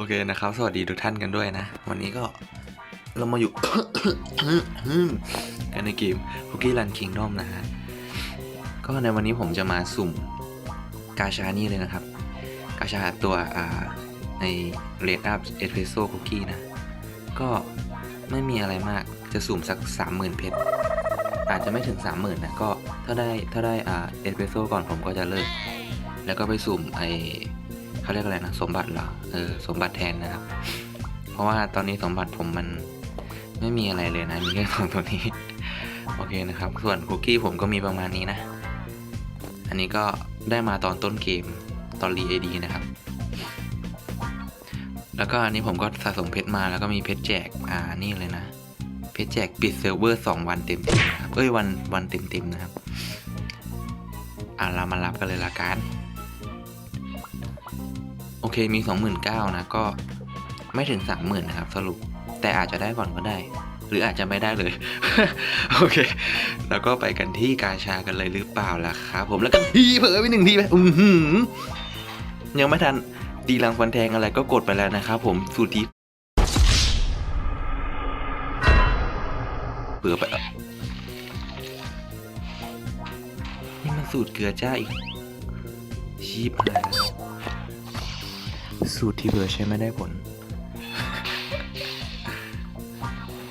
โอเคนะครับ สวัสดีทุกท่านกันด้วยนะ วันนี้ก็เรามาอยู่ กันในเกม Cookie Run Kingdom นะฮะ ก็ในวันนี้ผมจะมาสุ่มกาชานี่เลยนะครับ กาชาตัวอ่าใน Red Up Espresso Cookie นะ ก็ไม่มีอะไรมากจะสุ่มสัก 30,000 เพชร อาจจะไม่ถึง 30,000 นะ ก็ถ้าได้ถ้าได้อ่าเอสเปรสโซ่ก่อนผมก็จะเลิก แล้วก็ไปสุ่มไอ เขาเรียกอะไรนะ สมบัติเหรอเออสมบัติแทนนะครับ เพราะว่าตอนนี้สมบัติผมมันไม่มีอะไรเลยนะ มีแค่สองตัวนี้ โอเคนะครับ ส่วนคุกกี้ผมก็มีประมาณนี้นะ อันนี้ก็ได้มาตอนต้นเกมตอนรีเอดีนะครับ แล้วก็อันนี้ผมก็สะสมเพชรมาแล้วก็มีเพชรแจก อ่า นี่เลยนะ เพชรแจกปิดเซิร์ฟเวอร์สองวันเต็มๆนะครับ เอ้ยวันวันเต็มๆนะครับ อ่าเรามารับกันเลยละกัน มีสองหมื่นเก้านะก็ไม่ถึงสามหมื่นนะครับสรุปแต่อาจจะได้ก่อนก็ได้ หรืออาจจะไม่ได้เลย โอเค แล้วก็ไปกันที่กาชากันเลยหรือเปล่าล่ะครับผมแล้วกันทีเผลอไปหนึ่งทีไปอือหือยังไม่ทันตีรังฟันแทงอะไรก็กดไปแล้วนะครับผมสูตรที่เผื่อไปนี่มันสูตรเกลือจ้าอีกชีพอะไร สูตรที่เบอร์ใช้ไม่ได้ผล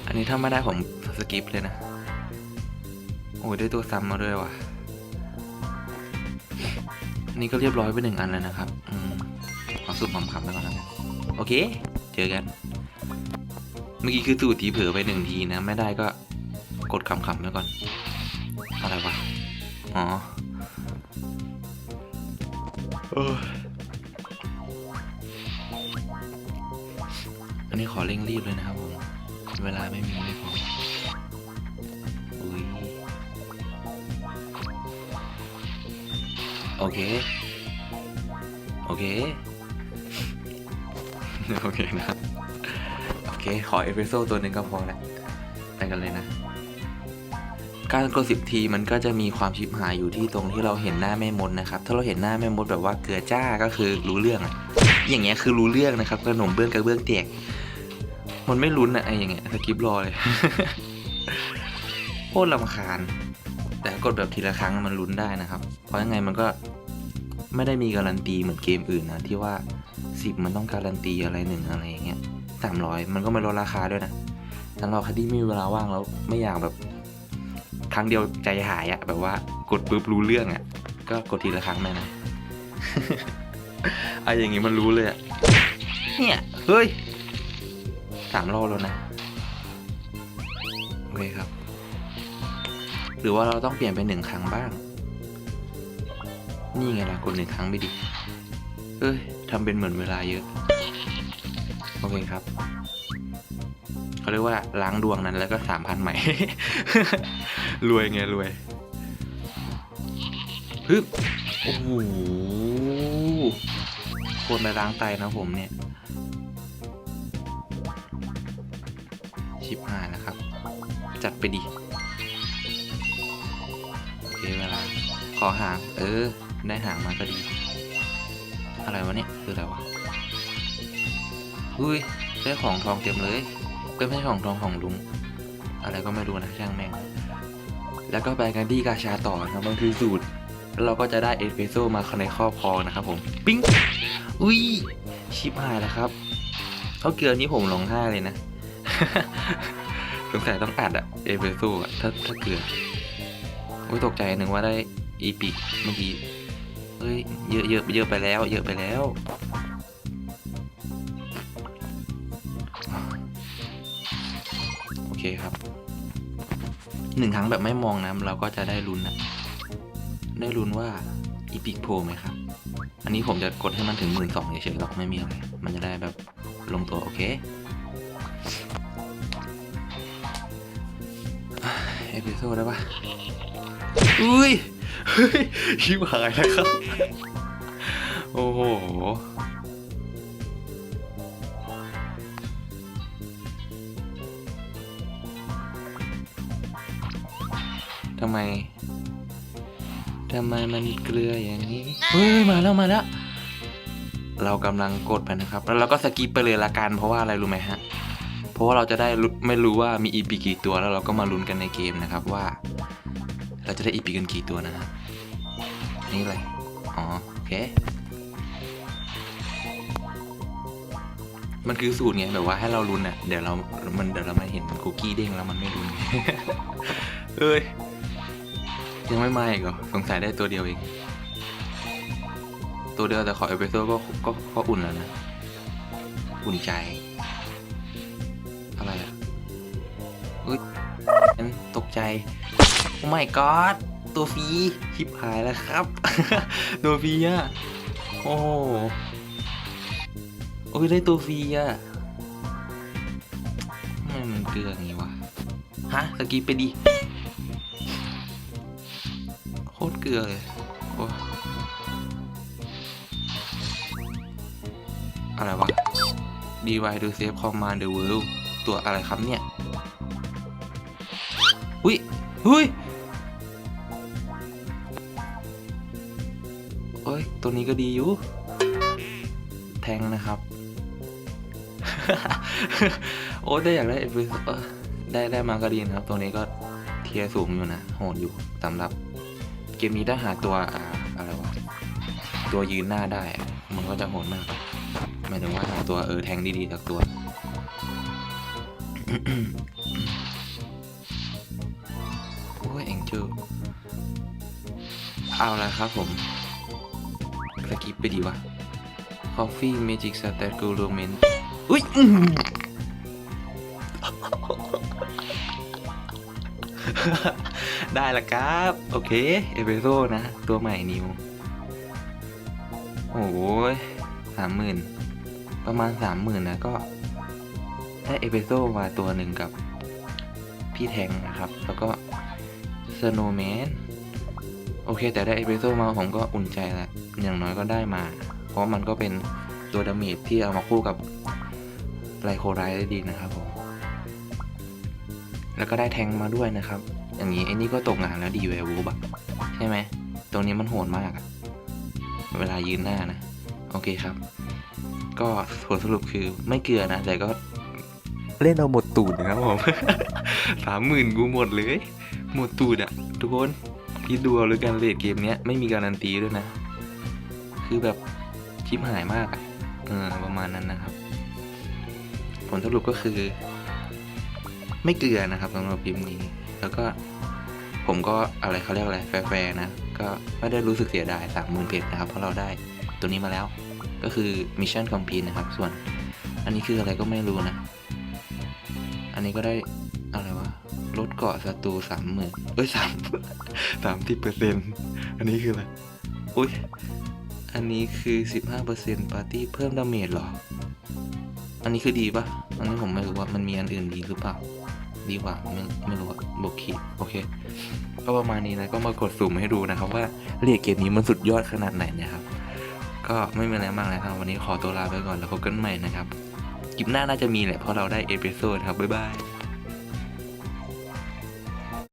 อันนี้ถ้าไม่ได้ผมสกิปเลยนะ โอ้ยได้ตัวซ้ำมาด้วยว่ะนนี้ก็เรียบร้อยไปหนึ่งอันแล้วนะครับ อืมขอสูตรคำๆไปก่อนแล้วกันโอเค เจอกัน เมื่อกี้คือสูตรทีเผลอไปหนึ่งทีนะ ไม่ได้ก็กดคำๆไปก่อน อะไรวะ อ๋อเอออันนี้ขอเร่งรีบเลยนะครับผม เวลาไม่มีไม่พออุ้ยโอเค โอเค โอเคนะครับโอเค ขอเอสเปรสโซ่ตัวหนึ่งก็พอแล้วไปกันเลยนะ การกดสิบทีมันก็จะมีความชิบหายอยู่ที่ตรงที่เราเห็นหน้าแม่มดนะครับ ถ้าเราเห็นหน้าแม่มดแบบว่าเกลือจ้าก็คือรู้เรื่องอะอย่างเงี้ยคือรู้เรื่องนะครับขนมเบื้องกับเบื้องแตก มันไม่ลุ้นอะไออย่างเงี้ยสกิปรอเลยโคตรลำคาญ แต่กดแบบทีละครั้งมันลุ้นได้นะครับ เพราะยังไงมันก็ไม่ได้มีการันตีเหมือนเกมอื่นนะ ที่ว่าสิบมันต้องการันตีอะไรหนึ่งอะไรอย่างเงี้ยสามร้อยมันก็ไม่ลดราคาด้วยนะสำหรับครที่ไม่มีเวลาว่างแล้วไม่อยากแบบ ครั้งเดียวใจหายอะแบบว่ากดปุ๊บรู้เรื่องอะก็กดทีละครั้งเลยนะไออย่างงี้มันรู้เลยอะเนี่ยเฮ้ยามรอบแล้วนะโอเคครับ หรือว่าเราต้องเปลี่ยนเป็นหนึ่งครั้งบ้าง นี่ไงล่ะกดหนึ่งครั้งไปดิเอ้ยทำเป็นเหมือนเวลาเยอะ โอเคครับเขาเรียกว่าล้างดวงนั้นแล้วก็สามพันใหม่ รวยไงรวยฮึบโอ้โหคนไปล้างไตนะผมเนี่ย ชิบหายนะครับ จัดไปดิ โอเคเวลา ขอหาง เออ ได้หางมาก็ดี อะไรวะเนี่ย คืออะไรวะอุ้ยได้ของทองเต็มเลยก็ไม่ใช่ของทองของลุง อะไรก็ไม่รู้นะช่างแม่ง แล้วก็ไปกันที่กาชาต่อนะครับมันคือสูตร แล้วเราก็จะได้เอสเปรสโซ่มาในครอบครองนะครับผม ปิ้ง อุ้ย ชิบหายแล้วครับเขาเกลือนี้ผมร้องห้าเลยนะ สงสัยต้องอัดอะเอสเปรสโซ่อะถ้าถ้าเกลือโอ้ยตกใจหนึ่งว่าได้อีพิกเมื่อกี้เฮ้ยเยอะเยอะเยอะไปแล้ว เยอะไปแล้วโอเคครับหนึ่งครั้งแบบไม่มองนะเราก็จะได้ลุ้นนะได้ลุ้นว่าอีพิกโพไหมครับ อันนี้ผมจะกดให้มันถึงหมื่นสองเฉยๆหรอกไม่มีอะไร มันจะได้แบบลงตัวโอเค เอพิโซดได้ปะอุ้ยเฮ้ยชิบหายแล้วครับ โอ้โหทำไม ทำไมมันเกลืออย่างนี้ เฮ้ย มาแล้วมาแล้ว เรากำลังกดไปนะครับ แล้วเราก็สกิปไปเลยละกัน เพราะว่าอะไรรู้ไหมฮะ เพราะว่าเราจะได้ไม่รู้ว่ามีอีพีกี่ตัวแล้วเราก็มาลุ้นกันในเกมนะครับว่า เราจะได้อีพีกันกี่ตัวนะฮะนี่เลยอ๋อโอเคมันคือสูตรไงแบบว่าให้เราลุ้นอะเดี๋ยวเรา มันเดี๋ยวเรามาเห็นคุกกี้เด้งแล้วมันไม่ลุ้นเอ้ยยังไม่มาอีกเหรอสงสัยได้ตัวเดียวเอง ตัวเดียวแต่ขอเอเปโซก็ก็ก็อุ่นแล้วนะ อุ่นใจ ตกใจ โอ้ my god ตัวฟรีชิบหายแล้วครับ ตัวฟรีอะ โอ้โหโอ้ยได้ตัวฟรีอะทำไมมันเกลืออย่างงี้วะ ฮะสกีไปดิโคตรเกลือเลยโอ้อะไรวะ DY to save command the world ตัวอะไรครับเนี่ย อุ้ยโอ้ย ตัวนี้ก็ดีอยู่ แทงนะครับ โอ้ได้อยากได้เอฟได้ได้มาก็ดีนะครับ ตัวนี้ก็เทียร์สูงอยู่นะ โหดอยู่สำหรับ เกมนี้ถ้าหาตัวอ่าอะไรวะ ตัวยืนหน้าได้อะมันก็จะโหดมาก หมายถึงว่าหาตัวเออแทงดีๆสักตัว โอ้ยเอ็งเจเอาละครับผมสกิปไปดีวะ Coffee Magic Star g o l o m e n อุ้ยอื้อหือได้ละครับ โอเค เอเวโซนะ ตัวใหม่นิว โอ้ยสามหมื่นประมาณสามหมื่นนะก็ ได้เอเวโซมาตัวหนึ่งกับพี่แทงนะครับ แล้วก็ สโนแมนโอเค แต่ได้เอเวโซมาผมก็อุ่นใจละอย่างน้อยก็ได้มา เพราะมันก็เป็นตัวดาเมจที่เอามาคู่กับไลโคไรได้ดีนะครับผม แล้วก็ได้แทงมาด้วยนะครับ อย่างนี้ไอ้นี่ก็ตกงานแล้วดีแวร์วูบอะใช่ไหม ตรงนี้มันโหดมากอะเวลายืนหน้านะ โอเคครับ ก็ผลสรุปคือไม่เกลือนะ แต่ก็ เล่นเอาหมดตูดนะครับผมสามหมื่นกูหมดเลย หมดตูดอะทุกคนพี่ดูเอาหรือกันเลดเกมเนี้ยไม่มีการันตีด้วยนะ คือแบบชิปหายมากอเออประมาณนั้นนะครับ ผลสรุปก็คือ ไม่เกลือนะครับสำหรับพิมพ์นี้ แล้วก็ผมก็อะไรเขาเรียกอะไรแฟร์นะ ก็ไม่ได้รู้สึกเสียดายสามหมื่นเพชรนะครับ เพราะเราได้ตัวนี้มาแล้ว ก็คือมิชชั่นคอมพลีนะครับ ส่วนอันนี้คืออะไรก็ไม่รู้นะ อันนี้ก็ได้อะไรวะลดเกาะศัตรูสามหมื่นเอ้ยสามสามสิบเปอร์เซ็นอันนี้คืออะไรอุ้ยอันนี้คือสิบห้าเปอร์เซ็นต์ปาร์ตี้เพิ่มดาเมจหรอ อันนี้คือดีปะอันนี้ผมไม่รู้ว่ามันมีอันอื่นดีหรือเปล่า ดีกว่าไม่ไม่รู้อะบวกขีดโอเค ก็ประมาณนี้นะก็มากดสุ่มให้ดูนะครับ ว่าเรียกเกมนี้มันสุดยอดขนาดไหนนะครับ ก็ไม่มีอะไรมากนะครับวันนี้ขอตัวลาไปก่อนแล้วพบกันใหม่นะครับ คลิปหน้าน่าจะมีแหละเพราะเราได้เอพิโซดครับบ๊ายบาย